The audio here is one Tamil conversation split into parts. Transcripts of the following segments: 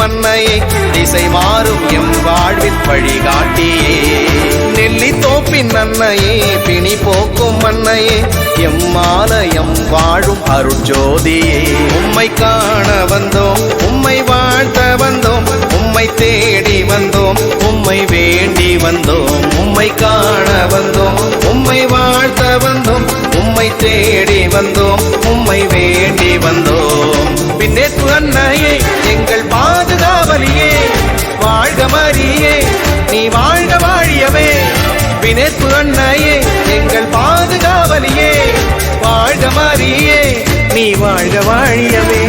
அன்னையே திசை மாறும் எம் வாழ்வில் வழிகாட்டியே. நெல்லி தோப்பின் அன்னையே பிணி போக்கும் அன்னையே எம்மாலயம் வாழும் அருட்ஜோதியே. உம்மை காண வந்தோம் உம்மை வாழ்த்த வந்தோம் உம்மை தேடி வந்தோம் உம்மை வேண்டி வந்தோம் உம்மை காண வந்தோம் உம்மை வாழ்த்த வந்தோம் உம்மை தேடி வந்தோம் உம்மை வேண்டி வந்தோம். பின்னேற்று அன்னையே எங்கள் பாதுகாவலியே வாழ்க மரியே நீ வாழ்க வாழியவே. பிணைப்பு அன்னையே எங்கள் பாதுகாவலியே வாழ்க மரியே நீ வாழ்க வாழியவே.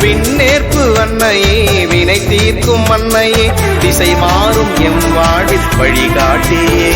பின்னேற்பு அன்னையே வினை தீர்க்கும் அன்னையே திசை மாறும் எம் வாழ்வில் வழிகாட்டியே.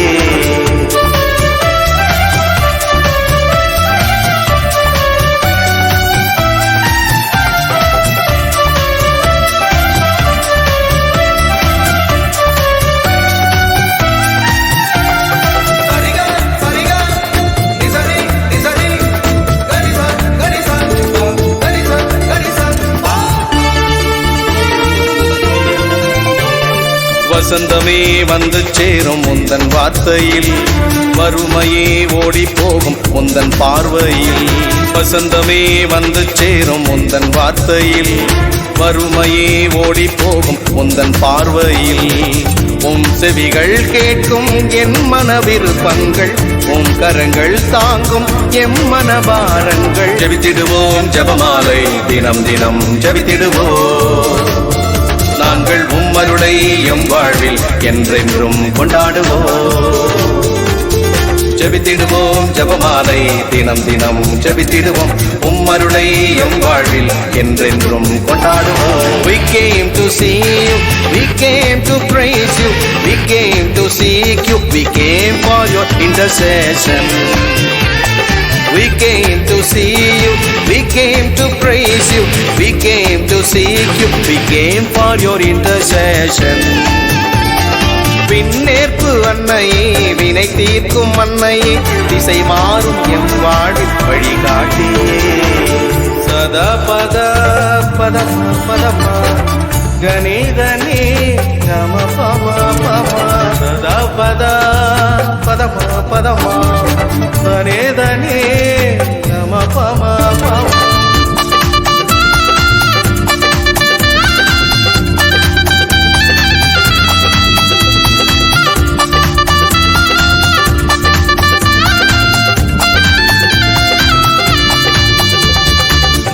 வசந்தமே வந்து சேரும் முந்தன் வார்த்தையில். வறுமையே ஓடி போகும் முந்தன் பார்வையில். வசந்தமே வந்து சேரும் முந்தன் வார்த்தையில். வறுமையே ஓடி போகும் முந்தன் பார்வையில். உம் செவிகள் கேட்கும் என் மன விருப்பங்கள் உம் கரங்கள் தாங்கும் எம் மனபாரங்கள். ஜபித்திடுவோம் ஜபமாலை. தினம் தினம் ஜபித்திடுவோம். நாங்கள் உம்மருடைய நாளில் என்றென்றும் கொண்டாடுவோம் ஜெபித்திடுவோம் ஜபமாலை தினம் தினம் ஜெபித்திடுவோம் உம்மருளை எம் வாழ்வில் என்றென்றும் கொண்டாடுவோம் We came to see you, we came to praise you, we came to seek you, we came for your intercession. We came to see you, we came to praise you, we came to seek you, we came for your intercession. விண்ணேற்பு அன்னையே வினை தீர்க்கும் அன்னையே திசை மாறும் எம் வாழ்வில் வழிகாட்டியே. சதா பத பத பதமா கணேதனே நம பம பம. சதா பத பதமா பதமா கணேதனே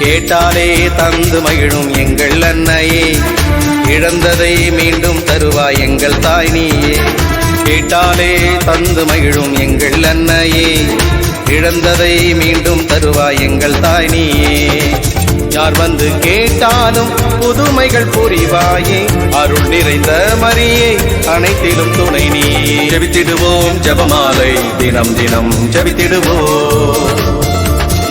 கேட்டாலே தந்து மகிழும் எங்கள் அன்னையே. இழந்ததை மீண்டும் தருவாய் எங்கள் தாய் நீயே. கேட்டாலே தந்து மகிழும் எங்கள் அன்னையே. இழந்ததை மீண்டும் தருவாய் எங்கள் தாய் நீயே. யார் வந்து கேட்டாலும் புதுமைகள் புரிவாயே. அருள் நிறைந்த மரியே அனைத்திலும் துணை நீ ஜபித்திடுவோம் ஜபமாலை. தினம் தினம் ஜபித்திடுவோம்.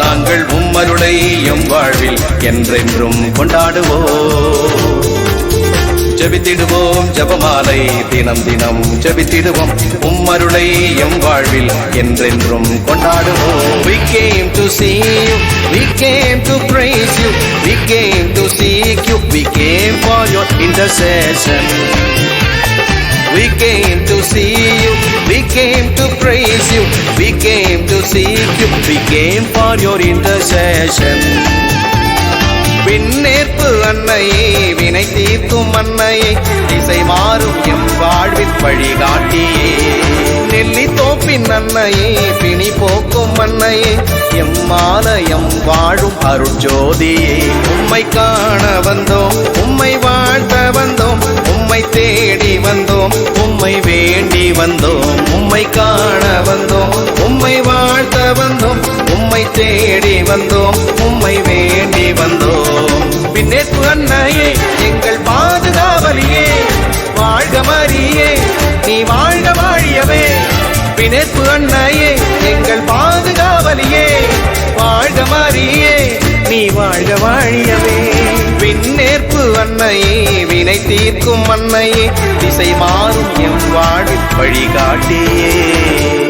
நாங்கள் உம்மருளை எம் வாழ்வில் என்றென்றும் கொண்டாடுவோம். ஜபித்திடுவோம் ஜபமாலை தினம் தினம் ஜபித்திடுவோம். உம்மருளை எம் வாழ்வில் என்றென்றும் கொண்டாடுவோம். We came to see you, we came to praise you, we came to seek you, we came for your intercession. We came to see you, we came to praise you, we came to seek you, we came for your intercession. விண்ணேற்பு அன்னையே வினை தீர்க்கும் அன்னையே திசை மாறும் எம் வாழ்வின் வழிகாட்டியே. நெல்லி தோப்பின் அன்னையே பிணி போக்கும் அன்னையே எம்மாலயம் வாழும் அருட்ஜோதியே. உம்மை காண வந்தோம் உம்மை வாழ்த்த வந்தோம் வந்தோம் உம்மை வேண்டி வந்தோம் உம்மை காண வந்தோம் உம்மை வாழ்த்த வந்தோம் உம்மை தேடி வந்தோம் உம்மை வேண்டி வந்தோம். பின்னே அன்னையே எங்கள் பாதுகாவலியே வாழ்க மரியே நீ வாழ்க வாழியவே. பிணைப்பு அன்னையே எங்கள் பாதுகாவலியே வாழ்க மரியே. நீ வாழ்க வாழியவே. விண்ணேற்பு அன்னையே வினை தீர்க்கும் அன்னையே திசை மாறும் எம் வாழ்வில் வழிகாட்டியே.